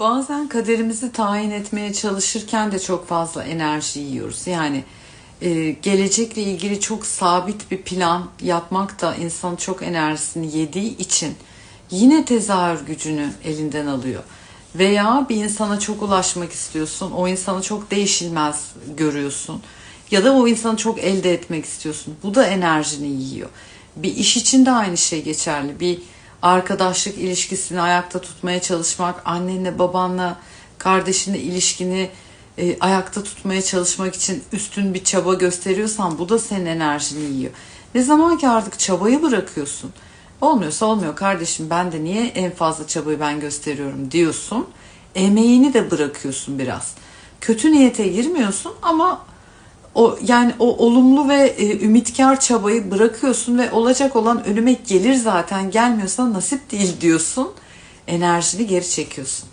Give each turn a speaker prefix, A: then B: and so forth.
A: Bazen kaderimizi tayin etmeye çalışırken de çok fazla enerji yiyoruz. Yani e, gelecekle ilgili çok sabit bir plan yapmak da insanın çok enerjisini yediği için yine tezahür gücünü elinden alıyor. Veya bir insana çok ulaşmak istiyorsun, o insanı çok değişilmez görüyorsun. Ya da o insanı çok elde etmek istiyorsun. Bu da enerjini yiyor. Bir iş için de aynı şey geçerli. Bir arkadaşlık ilişkisini ayakta tutmaya çalışmak, annenle babanla kardeşinle ilişkini e, ayakta tutmaya çalışmak için üstün bir çaba gösteriyorsan bu da senin enerjini yiyor. Ne zaman ki artık çabayı bırakıyorsun. Olmuyorsa olmuyor kardeşim ben de niye en fazla çabayı ben gösteriyorum diyorsun. Emeğini de bırakıyorsun biraz. Kötü niyete girmiyorsun ama o yani o olumlu ve e, ümitkar çabayı bırakıyorsun ve olacak olan önüme gelir zaten gelmiyorsa nasip değil diyorsun. Enerjini geri çekiyorsun.